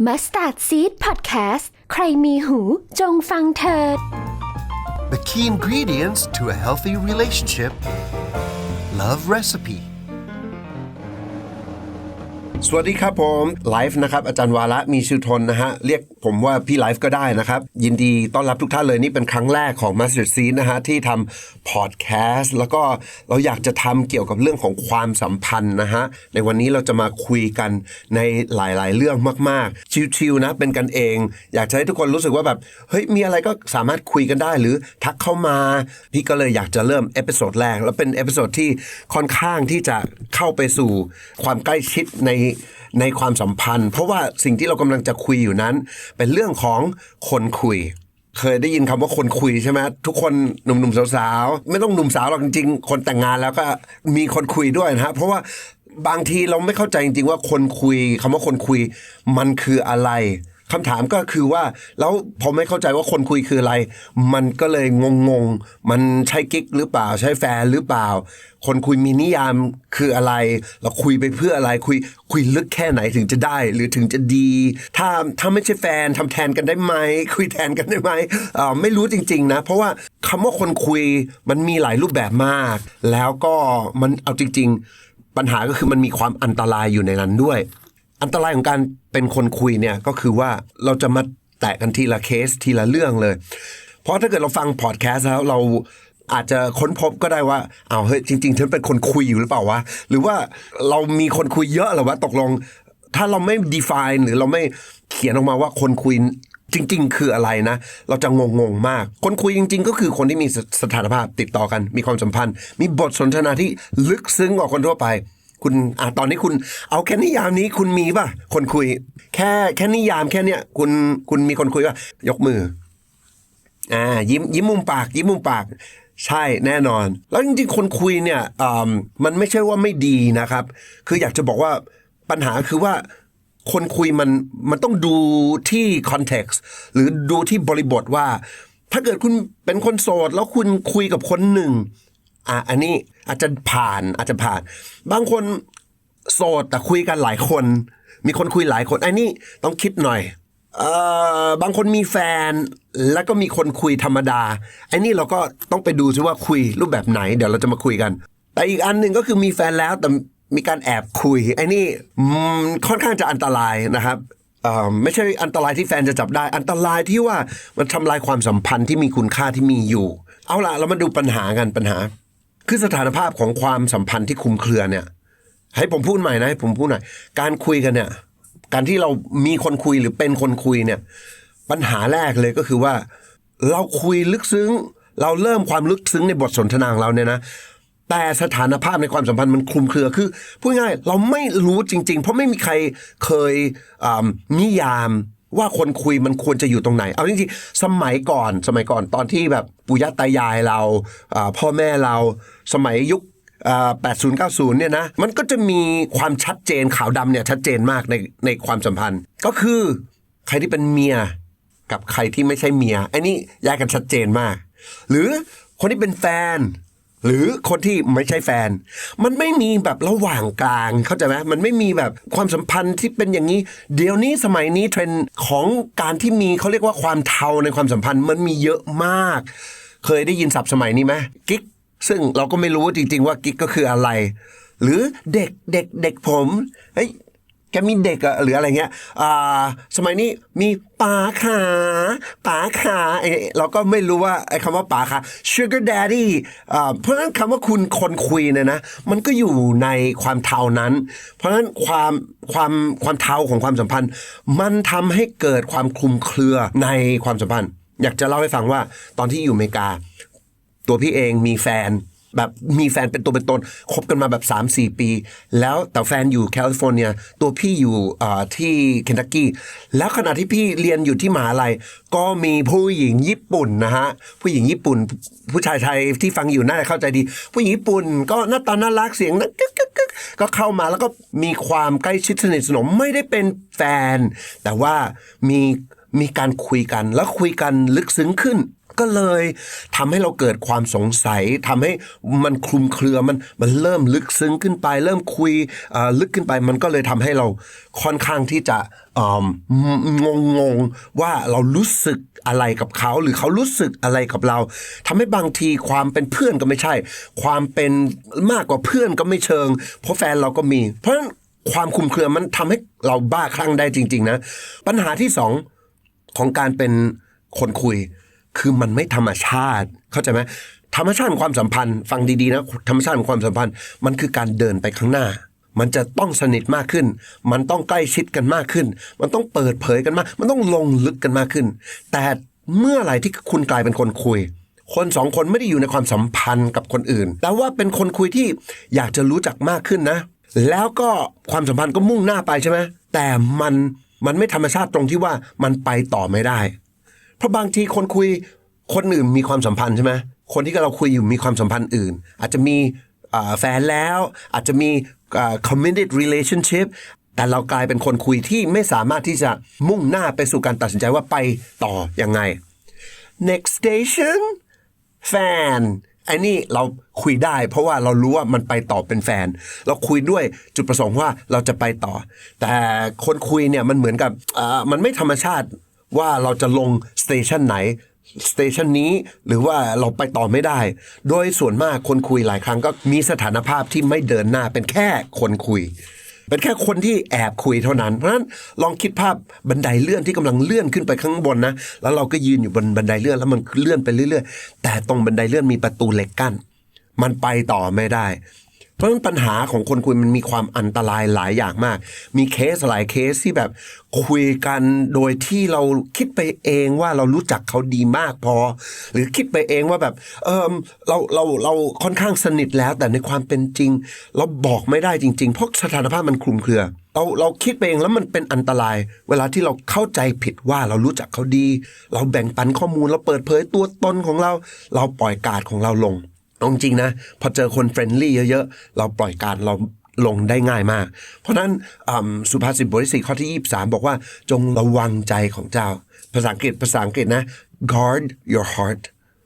Mustard Seed Podcast ใครมีหูจงฟังเถิด The key ingredients to a healthy relationship love recipe. สวัสดีครับผมไลฟ์นะครับอาจารย์วาระมีชื่อทนนะฮะเรียกผมว่าพี่ไลฟ์ก็ได้นะครับ ยินดีต้อนรับทุกท่านเลยนี่เป็นครั้งแรกของ Master s e e นะฮะที่ทำพอดแคสต์แล้วก็เราอยากจะทำเกี่ยวกับเรื่องของความสัมพันธ์นะฮะในวันนี้เราจะมาคุยกันในหลายๆ เรื่องมากๆ ชิวๆนะเป็นกันเอง อยากจะให้ทุกคนรู้สึกว่าแบบเฮ้ยมีอะไรก็สามารถคุยกันได้หรือทักเข้ามา พี่ก็เลยอยากจะเริ่มเอพิโซดแรกแล้วเป็นเอพิโซดที่ค่อนข้างที่จะเข้าไปสู่ความใกล้ชิดในในความสัมพันธ์ เพราะว่าสิ่งที่เรากำลังจะคุยอยู่นั้น เป็นเรื่องของคนคุย เคยได้ยินคำว่าคนคุยใช่ไหมทุกคนหนุ่มๆสาวๆไม่ต้องหนุ่มสาวหรอกจริงๆ คนแต่งงานแล้วก็มีคนคุยด้วยนะฮะเพราะว่าบางทีเราไม่เข้าใจจริงๆว่าคนคุยคำว่าคนคุยมันคืออะไร คำถามก็คือว่าแล้วพอไม่เข้าใจว่าคนคุยคืออะไร มันก็เลยงงๆมันใช่กิ๊กหรือเปล่า ใช่แฟนหรือเปล่า คนคุยมีนิยามคืออะไร เราคุยไปเพื่ออะไรคุยคุยลึกแค่ไหนถึงจะได้ หรือถึงจะดี ถ้าถ้าไม่ใช่แฟนทำแทนกันได้ไหมคุยแทนกันได้ไหมอ่อไม่รู้จริง ๆ นะ เพราะว่าคำว่าคนคุยมันมีหลายรูปแบบมาก แล้วก็มันเอาจริง ๆ ปัญหาก็คือมันมีความอันตรายอยู่ในนั้นด้วย อันตรายของการเป็นคนคุยเนี่ยก็คือว่าเราจะมาแตะกันทีละเคสทีละเรื่องเลย เพราะถ้าเกิดเราฟังพอดแคสต์แล้วเราอาจจะค้นพบก็ได้ว่าอ้าวเฮ้ยจริงๆฉันเป็นคนคุยอยู่หรือเปล่าวะหรือว่าเรามีคนคุยเยอะหรือวะตกลง ถ้าเราไม่ define หรือเราไม่เขียนออกมาว่าคนคุยจริง ๆ คืออะไรนะ เราจะงงๆมาก คนคุยจริง ๆ ก็คือคนที่มีสสถานภาพติดต่อกัน มีความสัมพันธ์ มีบทสนทนาที่ลึกซึ้งกว่าคนทั่วไป คุณอะตอนนี้คุณเอาแค่นิยามนี้คุณมีป่ะ คนคุย แค่แค่นิยามแค่เนี้ยคุณคุณมีคนคุยป่ะ ยกมือ อ่า ยิ้มยิ้มมุมปาก ยิ้มมุมปาก ใช่แน่นอน แล้วจริงๆ คนคุยเนี่ยอ่ามันไม่ใช่ว่าไม่ดีนะครับ คืออยากจะบอกว่าปัญหาคือว่าคนคุยมันมันต้องดูที่คอนเท็กซ์หรือดูที่บริบทว่า ถ้าเกิดคุณเป็นคนโสด แล้วคุณคุยกับคนหนึ่ง อะอันนี้อาจจะผ่านอาจจะผ่าน บางคนโสดแต่คุยกันหลายคน มีคนคุยหลายคนไอ้นี่ต้องคิดหน่อยเอ่อบางคนมีแฟน แล้วก็มีคนคุยธรรมดาไอ้นี่เราก็ต้องไปดูซิว่าคุยรูปแบบไหน เดี๋ยวเราจะมาคุยกัน แต่อีกอันหนึ่งก็คือมีแฟนแล้วแต่มีการแอบคุยไอ้นี่ค่อนข้างจะอันตรายนะครับเอ่อไม่ใช่อันตรายที่แฟนจะจับได้ อันตรายที่ว่ามันทำลายความสัมพันธ์ที่มีคุณค่าที่มีอยู่ เอาล่ะเรามาดูปัญหากันปัญหา คือสถานภาพของความสัมพันธ์ที่คุมเครือเนี่ย ให้ผมพูดใหม่นะให้ผมพูดหน่อยการคุยกันเนี่ย การที่เรามีคนคุยหรือเป็นคนคุยเนี่ย ปัญหาแรกเลยก็คือว่า เราคุยลึกซึ้ง เราเริ่มความลึกซึ้งในบทสนทนาของเราเนี่ยนะแต่สถานภาพในความสัมพันธ์มันคลุมเครือคือพูดง่ายเราไม่รู้จริง ๆ เพราะไม่มีใครเคยนิยาม ว่าคนคุยมันควรจะอยู่ตรงไหน เอาจริงๆสมัยก่อนสมัยก่อนตอนที่แบบปู่ย่าตายายเราพ่อแม่เราสมัยยุคอ่า80 90 เนี่ยนะ มันก็จะมีความชัดเจนขาวดำเนี่ยชัดเจนมากในในความสัมพันธ์ ก็คือใครที่เป็นเมียกับใครที่ไม่ใช่เมียไอ้นี่แยกกันชัดเจนมาก หรือคนที่เป็นแฟน หรือคนที่ไม่ใช่แฟน มันไม่มีแบบระหว่างกลางเข้าใจไหมมันไม่มีแบบความสัมพันธ์ที่เป็นอย่างนี้ เดี๋ยวนี้สมัยนี้เทรนด์ของการที่มีเขาเรียกว่าความเทาในความสัมพันธ์มันมีเยอะมาก เคยได้ยินศัพท์สมัยนี้ไหมกิ๊กซึ่งเราก็ไม่รู้จริงๆว่ากิ๊กก็คืออะไร หรือเด็กเด็กเด็กผมเฮ้ย แกมีเด็กอะหรืออะไรเงี้ยอ่าสมัยนี้มีป๋าขาป๋าขาเราก็ไม่รู้ว่าไอ้คำว่าป๋าขา sugar daddy อ่าเพราะฉะนั้นคำว่าคุณคนคุยเนี่ยนะ มันก็อยู่ในความเทานั้น เพราะฉะนั้นความความความเทาของความสัมพันธ์ มันทำให้เกิดความคลุมเครือในความสัมพันธ์ อยากจะเล่าให้ฟังว่าตอนที่อยู่อเมริกา ตัวพี่เองมีแฟน แบบมีแฟนเป็นตัวเป็นตนคบกันมาแบบ3-4 ปี แล้วแต่แฟนอยู่แคลิฟอร์เนีย ตัวพี่อยู่ที่เคนทักกี้แล้วขณะที่พี่เรียนอยู่ที่มหาลัยก็มีผู้หญิงญี่ปุ่นนะฮะผู้หญิงญี่ปุ่น ผู้ชายไทยที่ฟังอยู่น่าจะเข้าใจดี ผู้หญิงญี่ปุ่น ก็หน้าตาน่ารักเสียงนะกึกกึกกึกก็เข้ามาแล้วก็มีความใกล้ชิดสนิทสนมไม่ได้เป็นแฟน แต่ว่ามีมีการคุยกันแล้วคุยกันลึกซึ้งขึ้น ก็เลยทำให้เราเกิดความสงสัยทำให้มันคลุมเครือมันมันเริ่มลึกซึ้งขึ้นไป เริ่มคุยลึกขึ้นไปมันก็เลยทำให้เราค่อนข้างที่จะงงงงๆว่าเรารู้สึกอะไรกับเขาหรือเขารู้สึกอะไรกับเราทำให้บางทีความเป็นเพื่อนก็ไม่ใช่ ความเป็นมากกว่าเพื่อนก็ไม่เชิง เพราะแฟนเราก็มี เพราะฉะนั้นความคลุมเครือมันทำให้เราบ้าคลั่งได้จริง ๆ นะ ปัญหาที่สองของการเป็นคนคุย คือมันไม่ธรรมชาติ เข้าใจไหมธรรมชาติของความสัมพันธ์ ฟังดีๆนะธรรมชาติของความสัมพันธ์ มันคือการเดินไปข้างหน้า มันจะต้องสนิทมากขึ้น มันต้องใกล้ชิดกันมากขึ้น มันต้องเปิดเผยกันมาก มันต้องลงลึกกันมากขึ้น แต่เมื่อไหร่ที่คุณกลายเป็นคนคุย คนสองคนไม่ได้อยู่ในความสัมพันธ์กับคนอื่น แต่ว่าเป็นคนคุยที่อยากจะรู้จักมากขึ้นนะ แล้วก็ความสัมพันธ์ก็มุ่งหน้าไปใช่ไหมแต่มันมันไม่ธรรมชาติตรงที่ว่ามันไปต่อไม่ได้ เพราะบางทีคนคุยคนอื่นมีความสัมพันธ์ใช่ไหมคนที่เราคุยอยู่มีความสัมพันธ์อื่น อาจจะมีแฟนแล้ว อาจจะมี committed relationship แต่เรากลายเป็นคนคุยที่ไม่สามารถที่จะมุ่งหน้าไปสู่การตัดสินใจว่าไปต่อยังไง next station แฟนไอ้นี่เราคุยได้เพราะว่าเรารู้ว่ามันไปต่อเป็นแฟน เราคุยด้วยจุดประสงค์ว่าเราจะไปต่อ แต่คนคุยเนี่ยมันเหมือนกับมันไม่ธรรมชาติ ว่าเราจะลงสเตชันไหนสเตชันนี้หรือว่าเราไปต่อไม่ได้ โดยส่วนมากคนคุยหลายครั้งก็มีสถานภาพที่ไม่เดินหน้าเป็นแค่คนคุย เป็นแค่คนที่แอบคุยเท่านั้น เพราะฉะนั้นลองคิดภาพบันไดเลื่อนที่กำลังเลื่อนขึ้นไปข้างบนนะ แล้วเราก็ยืนอยู่บนบันไดเลื่อนแล้วมันเลื่อนไปเรื่อย ๆ แต่ตรงบันไดเลื่อนมีประตูเหล็กกั้น มันไปต่อไม่ได้ เพราะฉะนั้นปัญหาของคนคุยมันมีความอันตรายหลายอย่างมาก มีเคสหลายเคสที่แบบคุยกันโดยที่เราคิดไปเองว่าเรารู้จักเขาดีมากพอ หรือคิดไปเองว่าแบบเออเราเราเราค่อนข้างสนิทแล้วแต่ในความเป็นจริง เราบอกไม่ได้จริง ๆ เพราะสถานภาพมันคลุมเครือเราเราคิดไปเองแล้วมันเป็นอันตราย เวลาที่เราเข้าใจผิดว่าเรารู้จักเขาดี เราแบ่งปันข้อมูลเราเปิดเผยตัวตนของเรา เราปล่อยการดของเราลง เอาจริงๆนะ พอเจอคนเฟรนลี่เยอะๆ เราปล่อยการเราลงได้ง่ายมาก เพราะนั้นสุภาษิตบทที่สี่ข้อที่ 23 บอกว่าจงระวังใจของเจ้า ภาษาอังกฤษภาษาอังกฤษนะ guard your heart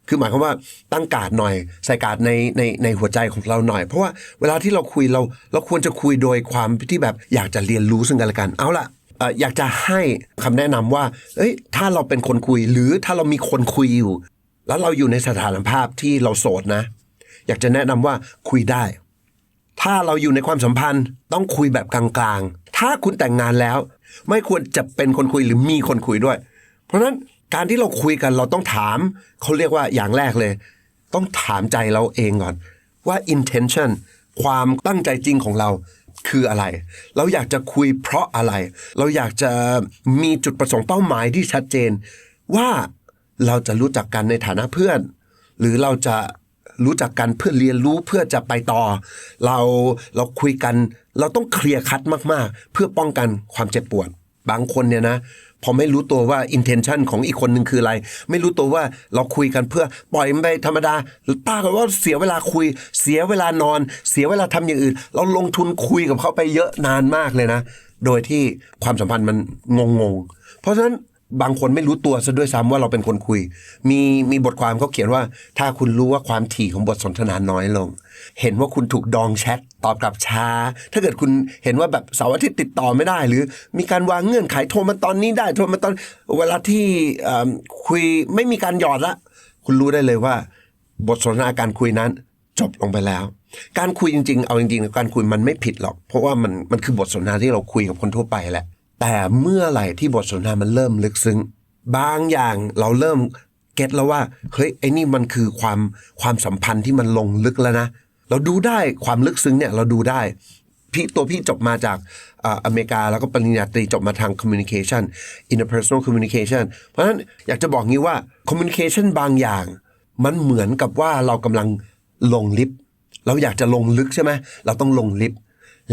คือหมายความว่าตั้งการดหน่อย ใส่การดในในในหัวใจของเราหน่อย เพราะว่าเวลาที่เราคุยเราเราควรจะคุยโดยความที่แบบอยากจะเรียนรู้ซึ่งกันและกัน เอาล่ะอยากจะให้คำแนะนำว่า เอ้ย ถ้าเราเป็นคนคุยหรือถ้าเรามีคนคุยอยู่ แล้วเราอยู่ในสถานภาพที่เราโสดนะ อยากจะแนะนำว่าคุยได้ ถ้าเราอยู่ในความสัมพันธ์ต้องคุยแบบกลางๆ ถ้าคุณแต่งงานแล้ว ไม่ควรจะเป็นคนคุยหรือมีคนคุยด้วย เพราะฉะนั้นการที่เราคุยกันเราต้องถามเขาเรียกว่าอย่างแรกเลย ต้องถามใจเราเองก่อน ว่า intention ความตั้งใจจริงของเราคืออะไร เราอยากจะคุยเพราะอะไร เราอยากจะมีจุดประสงค์เป้าหมายที่ชัดเจน ว่าเราจะรู้จักกันในฐานะเพื่อน หรือเราจะ รู้จักกันเพื่อเรียนรู้เพื่อจะไปต่อ เราเราคุยกันเราต้องเคลียร์คัดมากๆ เพื่อป้องกันความเจ็บปวด บางคนเนี่ยนะพอไม่รู้ตัวว่า intention ของอีกคนหนึ่งคืออะไร ไม่รู้ตัวว่าเราคุยกันเพื่อปล่อยมันไปธรรมดา หรือป้าก็ว่าเสียเวลาคุย เสียเวลานอน เสียเวลาทำอย่างอื่น เราลงทุนคุยกับเขาไปเยอะนานมากเลยนะ โดยที่ความสัมพันธ์มันงงๆเพราะฉะนั้น บางคนไม่รู้ตัวซะด้วยซ้ำว่าเราเป็นคนคุย มีมีบทความเขาเขียนว่า ถ้าคุณรู้ว่าความถี่ของบทสนทนาน้อยลง เห็นว่าคุณถูกดองแชทตอบกลับช้า ถ้าเกิดคุณเห็นว่าแบบเสาร์อาทิตย์ติดต่อไม่ได้ หรือมีการวางเงื่อนไขโทรมาตอนนี้ได้โทรมาตอนเวลาที่คุยไม่มีการหยอดละคุณรู้ได้เลยว่า บทสนทนาการคุยนั้นจบลงไปแล้ว การคุยจริงๆ เอาจริงๆ การคุยมันไม่ผิดหรอก เพราะว่ามันมันคือบทสนทนาที่เราคุยกับคนทั่วไปแหละ แต่เมื่อไหร่ที่บทสนทนามันเริ่มลึกซึ้ง บางอย่างเราเริ่มเก็ตแล้วว่าเฮ้ยไอ้นี่มันคือความความสัมพันธ์ที่มันลงลึกแล้วนะ เราดูได้ความลึกซึ้งเนี่ยเราดูได้ พี่ตัวพี่จบมาจากออเมริกาแล้วก็ปริญญาตรีจบมาทาง communication interpersonal communication เพราะฉะนั้นอยากจะบอกงี้ว่า communication บางอย่าง มันเหมือนกับว่าเรากำลังลงลิฟต์เราอยากจะลงลึกใช่ไหมเราต้องลงลิฟต์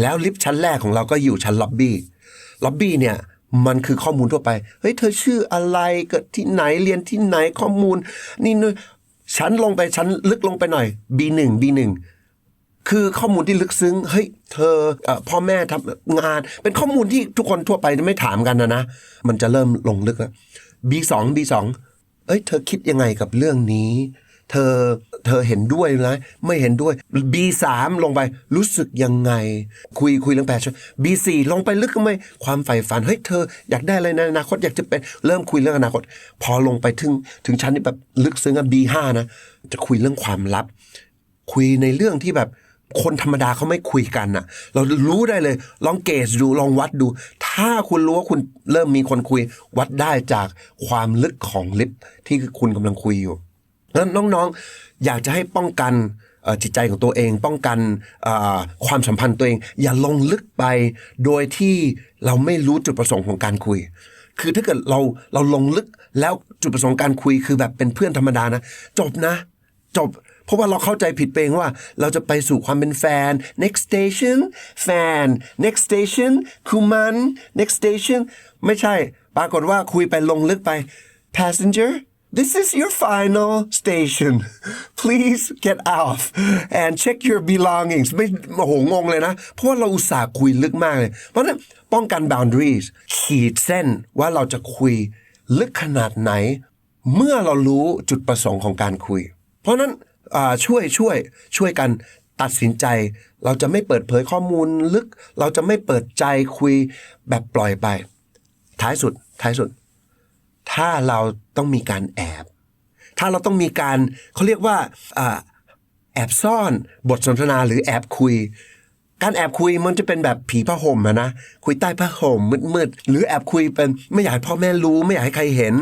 แล้วลิฟต์ชั้นแรกของเราก็อยู่ชั้นล็อบบี้ ล็อบบี้เนี่ยมันคือข้อมูลทั่วไป เฮ้ย เธอชื่ออะไร เกิดที่ไหน เรียนที่ไหน ข้อมูล นี่นู่นชั้นลงไปชั้นลึกลงไปหน่อย B1 B1 คือข้อมูลที่ลึกซึ้ง เฮ้ย เธออพ่อแม่ทำงาน เป็นข้อมูลที่ทุกคนทั่วไปไม่ถามกันนะนะ มันจะเริ่มลงลึกแล้ว B2 B2 เอ้ย เธอคิดยังไงกับเรื่องนี้ เธอเธอเห็นด้วยไหมไม่เห็นด้วย B3 ลงไปรู้สึกยังไง คุยคุยเรื่องแพชชั่น B4 ลงไปลึกก็ไม่ความใฝ่ฝันเฮ้ยเธออยากได้อะไรในอนาคตอยากจะเป็นเริ่มคุยเรื่องอนาคต พอลงไปถึงถึงชั้นที่แบบลึกซึ้งอะ B5 นะจะคุยเรื่องความลับ คุยในเรื่องที่แบบคนธรรมดาเขาไม่คุยกันน่ะ เรารู้ได้เลย ลองเกสดู ลองวัดดู ถ้าคุณรู้ว่าคุณเริ่มมีคนคุย วัดได้จากความลึกของลิฟต์ที่คุณกำลังคุยอยู่ นั้นน้องๆ อยากจะให้ป้องกันจิตใจของตัวเอง ป้องกันความสัมพันธ์ตัวเอง อย่าลงลึกไป โดยที่เราไม่รู้จุดประสงค์ของการคุย คือถ้าเกิดเราเราลงลึกแล้วจุดประสงค์การคุยคือแบบเป็นเพื่อนธรรมดานะ จบนะ จบ เพราะว่าเราเข้าใจผิดเองว่า เราจะไปสู่ความเป็นแฟน next station แฟน next station คือมัน next station ไม่ใช่ ปรากฏว่าคุยไปลงลึกไป passenger this is your final station please get off and check your belongings ไม่โอ้โหงงเลยนะ เพราะว่าเราอุตส่าห์คุยลึกมากเลย เพราะนั้นป้องกัน boundaries ขีดเส้นว่าเราจะคุยลึกขนาดไหน เมื่อเรารู้จุดประสงค์ของการคุย เพราะนั้นช่วยช่วยช่วยกันตัดสินใจ เราจะไม่เปิดเผยข้อมูลลึก เราจะไม่เปิดใจคุยแบบปล่อยไป ท้ายสุดท้ายสุด ถ้าเราต้องมีการแอบ ถ้าเราต้องมีการเขาเรียกว่าอแอบซ่อนบทสนทนาหรือแอบคุย การแอบคุยมันจะเป็นแบบผีผ้าห่มนะคุยใต้ผ้าห่มมืดๆหรือแอบคุยเป็นไม่อยากให้พ่อแม่รู้ ไม่อยากให้ใครเห็น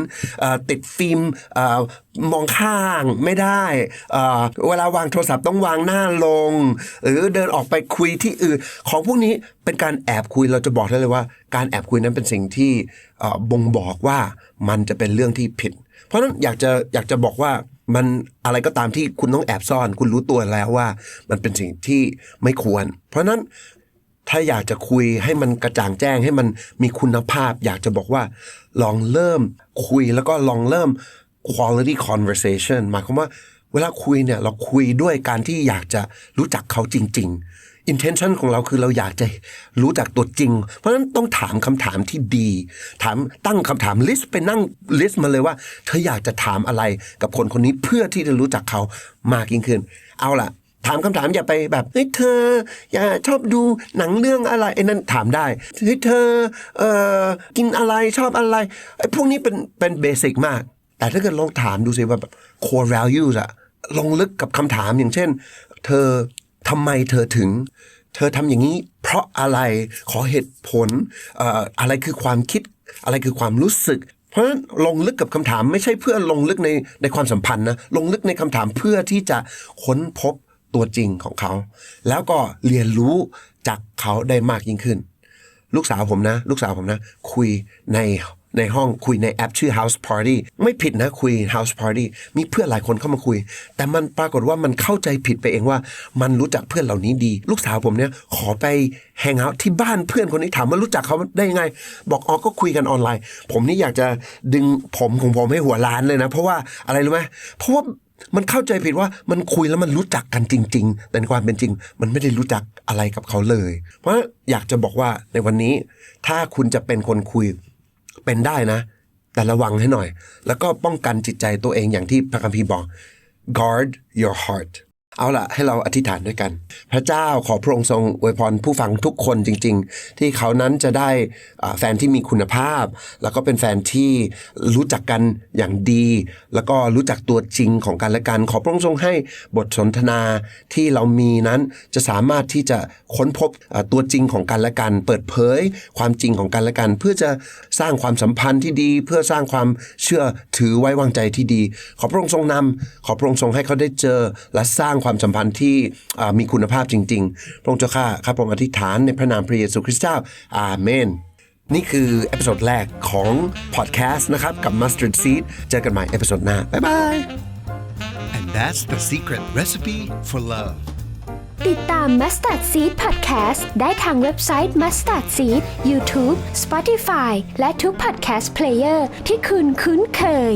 ติดฟิล์มอมองข้างไม่ได้เวลาวางโทรศัพท์ต้องวางหน้าลง หรือเดินออกไปคุยที่อื่น ของพวกนี้เป็นการแอบคุยเราจะบอกได้เลยว่า การแอบคุยนั้นเป็นสิ่งที่บ่งบอกว่ามันจะเป็นเรื่องที่ผิด เพราะนั้นอยากจะอยากจะบอกว่า มันอะไรก็ตามที่คุณต้องแอบซ่อน คุณรู้ตัวแล้วว่า มันเป็นสิ่งที่ไม่ควร เพราะนั้นถ้าอยากจะคุยให้มันกระจ่างแจ้งให้มันมีคุณภาพ อยากจะบอกว่า ลองเริ่มคุยแล้วก็ลองเริ่ม quality conversation หมายความว่าเวลาคุยเนี่ยเราคุยด้วยการที่อยากจะรู้จักเขาจริง ๆ intention ของเราคือเราอยากจะรู้จักตัวจริง เพราะฉะนั้นต้องถามคำถามที่ดี ถามตั้งคำถาม list ไปนั่ง list มาเลยว่า เธออยากจะถามอะไรกับคนคนนี้เพื่อที่จะรู้จักเขามากยิ่งขึ้น เอาล่ะ ถามคำถามอย่าไปแบบเฮ้ยเธอ อย่าชอบดูหนังเรื่องอะไรไอ้นั่นถามได้เฮ้ยเธอเอ่อกินอะไรชอบอะไรไอ้พวกนี้เป็นเป็นเบสิกมาก แต่ถ้าเกิดลองถามดูสิว่าแบบ core values อะลงลึกกับคำถามอย่างเช่น เธอ ทำไมเธอถึง เธอทำอย่างนี้ เพราะอะไรขอเหตุผลอะไรคือความคิดอะไรคือความรู้สึก เพราะฉะนั้นลงลึกกับคำถามไม่ใช่เพื่อลงลึกในในความสัมพันธ์นะลงลึกในคำถามเพื่อที่จะค้นพบตัวจริงของเขา แล้วก็เรียนรู้จากเขาได้มากยิ่งขึ้น ลูกสาวผมนะ ลูกสาวผมนะ คุยใน ในห้องคุยในแอปชื่อ House Party ไม่ผิดนะคุย House Party มีเพื่อนหลายคนเข้ามาคุย แต่มันปรากฏว่ามันเข้าใจผิดไปเองว่า มันรู้จักเพื่อนเหล่านี้ดี ลูกสาวผมเนี่ยขอไปแฮงเอาท์ที่บ้านเพื่อนคนนี้ถามว่ารู้จักเขาได้ยังไง บอกอ๋อก็คุยกันออนไลน์ ผมนี่อยากจะดึงผมของผมให้หัวล้านเลยนะ เพราะว่าอะไรรู้ไหมเพราะว่ามันเข้าใจผิดว่ามันคุยแล้วมันรู้จักกันจริง ๆ แต่ในความเป็นจริง มันไม่ได้รู้จักอะไรกับเขาเลย เพราะอยากจะบอกว่าในวันนี้ ถ้าคุณจะเป็นคนคุย เป็นได้นะ แต่ระวังให้หน่อย แล้วก็ป้องกันจิตใจตัวเองอย่างที่พระคัมภีร์บอก guard your heart เอาล่ะให้เราอธิษฐานด้วยกัน พระเจ้าขอพระองค์ทรงอวยพรผู้ฟังทุกคนจริง ๆ ที่เขานั้นจะได้แฟนที่มีคุณภาพ แล้วก็เป็นแฟนที่รู้จักกันอย่างดี แล้วก็รู้จักตัวจริงของกันและกัน ขอพระองค์ทรงให้บทสนทนาที่เรามีนั้นจะสามารถที่จะค้นพบตัวจริงของกันและกัน เปิดเผยความจริงของกันและกัน เพื่อจะสร้างความสัมพันธ์ที่ดี เพื่อสร้างความเชื่อถือไว้วางใจที่ดี ขอพระองค์ทรงนำขอพระองค์ทรงให้เขาได้เจอและสร้างความสัมพันธ์ที่อ่ามีคุณภาพจริง ๆ พระองค์เจ้าข้าข้าพระองค์อธิษฐานในพระนามพระเยซูคริสต์เจ้า อาเมน นี่คือเอพิโซดแรกของพอดแคสต์นะครับกับ Mustard Seed เจอกันใหม่เอพิโซดหน้า บ๊ายบาย And that's the secret recipe for love. ติดตาม Mustard Seed Podcast ได้ทางเว็บไซต์ Mustard Seed YouTube Spotify และทุก podcast player ที่คุณคุ้นเคย